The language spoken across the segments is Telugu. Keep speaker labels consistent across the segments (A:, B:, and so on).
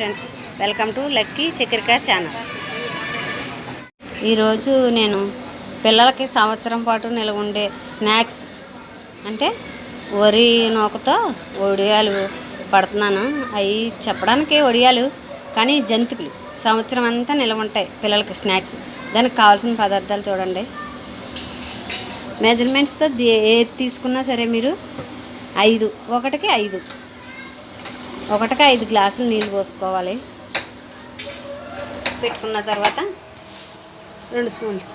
A: Friends welcome to Lucky Chakkerakaya channel ఈరోజు నేను పిల్లలకి సంవత్సరం పాటు నిల్వ ఉండే స్నాక్స్ అంటే వరి నూకతో వడియాలు పడుతున్నాను. అవి చెప్పడానికి వడియాలు కానీ జంతికలు సంవత్సరం అంతా నిల్వ ఉంటాయి పిల్లలకి స్నాక్స్. దానికి కావాల్సిన పదార్థాలు చూడండి. మెజర్మెంట్స్తో ఏది తీసుకున్నా సరే మీరు ఐదు ఒకటికి ఐదు ఒకటికి ఐదు గ్లాసులు నీళ్ళు పోసుకోవాలి. పెట్టుకున్న తర్వాత రెండు స్పూన్లు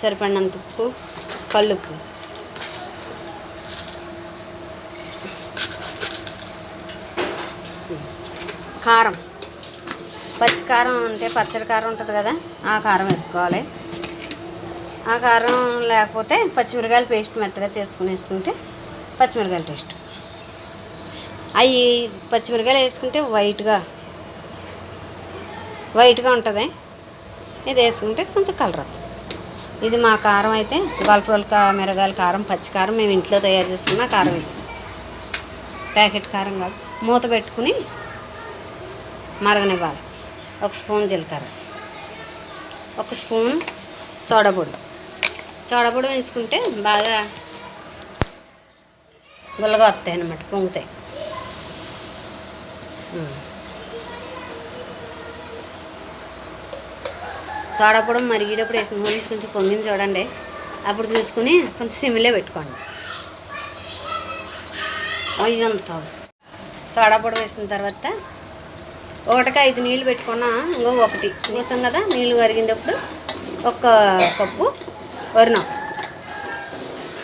A: సరిపడినంత ఉప్పు కల్లుప్పు. కారం. పచ్చి కారం అంటే పచ్చడి కారం ఉంటుంది కదా ఆ కారం వేసుకోవాలి. ఆ కారం లేకపోతే పచ్చిమిరకాయల పేస్ట్ మెత్తగా చేసుకుని వేసుకుంటే పచ్చిమిరకాయల టేస్ట్. అవి పచ్చిమిరకాయలు వేసుకుంటే వైట్గా వైట్గా ఉంటుంది. ఇది వేసుకుంటే కొంచెం కలర్ వస్తుంది. ఇది మా కారం అయితే గొల్పరోల్ కా మిరగాయల కారం పచ్చి కారం మేము ఇంట్లో తయారు చేసుకున్న కారం ఇది. ప్యాకెట్ కారం కాదు. మూత పెట్టుకుని మరగనివ్వాలి. ఒక స్పూన్ జీలకర్ర ఒక స్పూన్ సోడాపొడి సోడాపొడి వేసుకుంటే బాగా గుల్లగా వస్తాయి అన్నమాట పొంగుతాయి. సోడాపొడం మరిగేటప్పుడు వేసిన నుంచి కొంచెం పొంగిని చూడండి. అప్పుడు చూసుకుని కొంచెం సిమ్లో పెట్టుకోండి. అయ్యంత సోడాపొడి వేసిన తర్వాత ఒకటికి ఐదు నీళ్ళు పెట్టుకున్నా ఇంకో ఒకటి. కోసం కదా నీళ్ళు కరిగినప్పుడు ఒక కప్పు వరినం.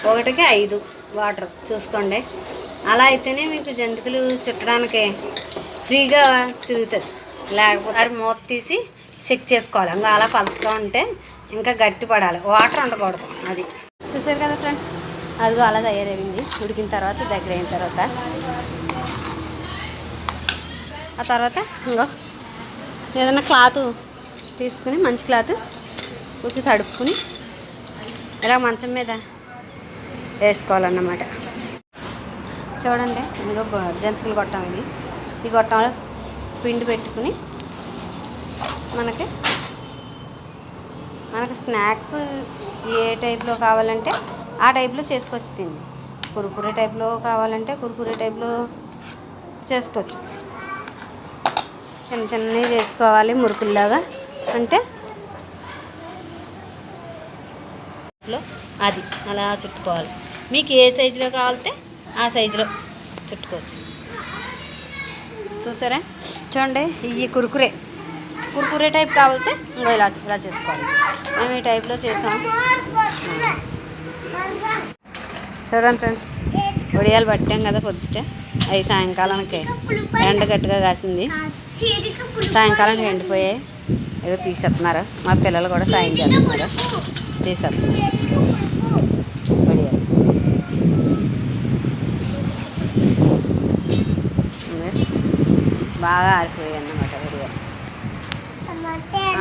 A: ఒకటికి ఐదు వాటర్. చూసుకోండి. అలా అయితేనే మీకు జంతికలు చుట్టడానికి ఫ్రీగా తిరుగుతుంది లేకపోతే అది మూత తీసి చెక్ చేసుకోవాలి. ఇంకా అలా పలుసుగా ఉంటే ఇంకా గట్టి పడాలి. వాటర్ ఉండకూడదు అది. చూసారు కదా ఫ్రెండ్స్? అదిగో అలా తయారైంది. ఉడికిన తర్వాత దగ్గర అయిన తర్వాత. ఆ తర్వాత ఇంకో ఏదైనా క్లాత్ తీసుకుని మంచి క్లాత్ కూర్చి తడుపుకుని ఇలా మంచం మీద వేసుకోవాలన్నమాట. చూడండి గొ- జంతికలు గొట్టం ఇది ఈ గొట్టంలో పిండి పెట్టుకుని మనకి మనకి స్నాక్స్ ఏ టైప్లో కావాలంటే ఆ టైప్లో చేసుకోవచ్చు తిండి కురుకురే టైప్లో కావాలంటే కురుకురే టైప్లో చేసుకోవచ్చు. చిన్న చిన్నవి చేసుకోవాలి మురుకుల్లాగా. అంటే అది అలా చుట్టుకోవాలి. మీకు ఏ సైజులో కావాలితే ఆ సైజులో చుట్టుకోవచ్చు. చూసారా? చూడండి ఇవి కురుకురే. కురుకురే టైప్ కావాలంటే ఇంకో ఇలా ఇలా చేసుకోవాలి. మేము ఈ టైప్లో చేసాం. చూడండి ఫ్రెండ్స్ వడియాలు పట్టాం కదా పొద్దుట. అవి సాయంకాలానికి ఎండ గట్టిగా కాసింది. సాయంకాలానికి ఎండిపోయాయి. ఏదో తీసేస్తున్నారు. మా పిల్లలు కూడా సాయం చేస్తున్నారు. తీసేస్తున్నారు వడియాలు ఇవి బాగా ఆరిపోయాయి అన్నమాట వడియాలు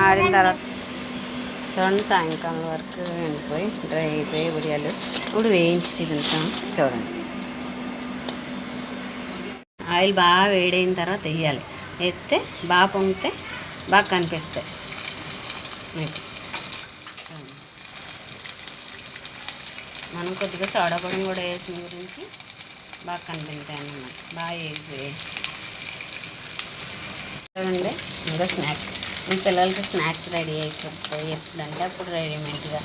A: ఆడిన తర్వాత చూడండి సాయంకాలం వరకు ఎండిపోయి డ్రై అయిపోయి ఉడియాలు ఇప్పుడు వేయించి చూపిస్తాం చూడండి. ఆయిల్ బాగా వేడైన తర్వాత వేయాలి. వేస్తే బాగా పొంగితే బాగా కనిపిస్తాయి. మీకు మనం కొద్దిగా సోడా పొడి కూడా వేసిన గురించి బాగా కనిపించాయి అన్నమాట. బాగా వేసి చూడండి. ఇంకా స్నాక్స్. మీ పిల్లలకి స్నాక్స్ రెడీ అయిపోతాయి. ఎప్పుడంటే అప్పుడు రెడీమేడ్గా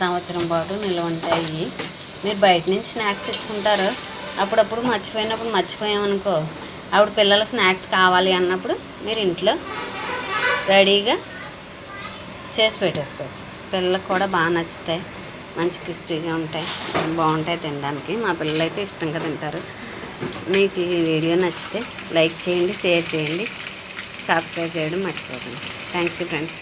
A: సంవత్సరం పాటు నిల్వ ఉంటాయి. మీరు బయట నుంచి స్నాక్స్ తెచ్చుకుంటారు. అప్పుడప్పుడు మర్చిపోయినప్పుడు మర్చిపోయామనుకో అప్పుడు పిల్లల స్నాక్స్ కావాలి అన్నప్పుడు మీరు ఇంట్లో రెడీగా చేసి పెట్టేసుకోవచ్చు. పిల్లలకు కూడా బాగా నచ్చుతాయి. మంచి క్రిస్పీగా ఉంటాయి. బాగుంటాయి తినడానికి. మా పిల్లలు అయితే ఇష్టంగా తింటారు. మీకు ఈ వీడియో నచ్చితే లైక్ చేయండి షేర్ చేయండి. సబ్స్క్రైబ్ చేయడం మర్చిపోకండి. Thanks friends.